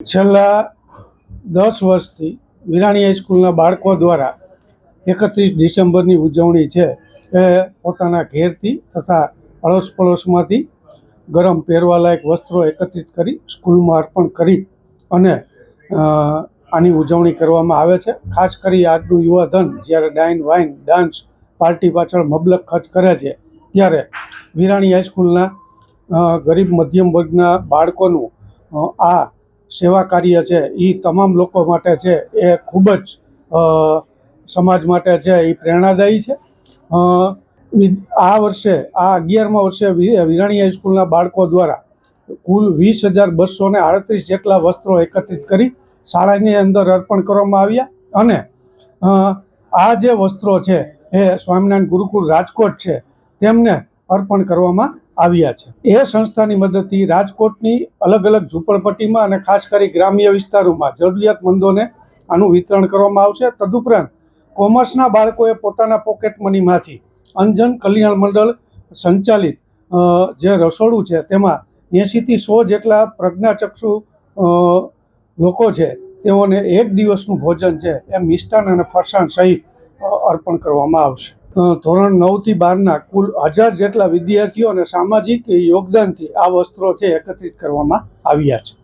છેલ્લા દસ વર્ષથી વિરાણી હાઈસ્કૂલના બાળકો દ્વારા એકત્રીસ ડિસેમ્બરની ઉજવણી છે. એ પોતાના ઘેરથી તથા અડોશ પડોશમાંથી ગરમ પહેરવાલાયક વસ્ત્રો એકત્રિત કરી સ્કૂલમાં અર્પણ કરી અને આની ઉજવણી કરવામાં આવે છે. ખાસ કરી આજનું યુવાધન જ્યારે ડાઇન, વાઇન, ડાન્સ, પાર્ટી પાછળ મબલક ખર્ચ કરે છે, ત્યારે વિરાણી હાઈસ્કૂલના ગરીબ મધ્યમ વર્ગના બાળકોનું આ સેવા કાર્ય છે એ તમામ લોકો માટે છે, એ ખૂબ જ સમાજ માટે છે એ પ્રેરણાદાયી છે. આ વર્ષે, આ અગિયારમા વર્ષે વિરાણી હાઈસ્કૂલના બાળકો દ્વારા કુલ વીસ હજાર બસો ને આડત્રીસ જેટલા વસ્ત્રો એકત્રિત કરી શાળાની અંદર અર્પણ કરવામાં આવ્યા. અને આ જે વસ્ત્રો છે, એ સ્વામિનારાયણ ગુરુકુળ રાજકોટ છે, તેમને અર્પણ કરવામાં આવ્યા છે. એ સંસ્થાની મદદથી રાજકોટની અલગ અલગ ઝૂંપડપટ્ટીમાં અને ખાસ કરી ગ્રામ્ય વિસ્તારોમાં જરૂરિયાતમંદોને આનું વિતરણ કરવામાં આવશે. તદુપરાંત કોમર્સના બાળકોએ પોતાના પોકેટ મનીમાંથી અંજન કલ્યાણ મંડળ સંચાલિત જે રસોડું છે તેમાં એંશીથી સો જેટલા પ્રજ્ઞાચક્ષુ લોકો છે તેઓને એક દિવસનું ભોજન છે એ મિષ્ટાન અને ફરસાણ સહિત અર્પણ કરવામાં આવશે. ધોરણ નવથી બારના કુલ હજાર જેટલા વિદ્યાર્થીઓ અને સામાજિક યોગદાનથી આ વસ્ત્રો છે એકત્રિત કરવામાં આવ્યા છે.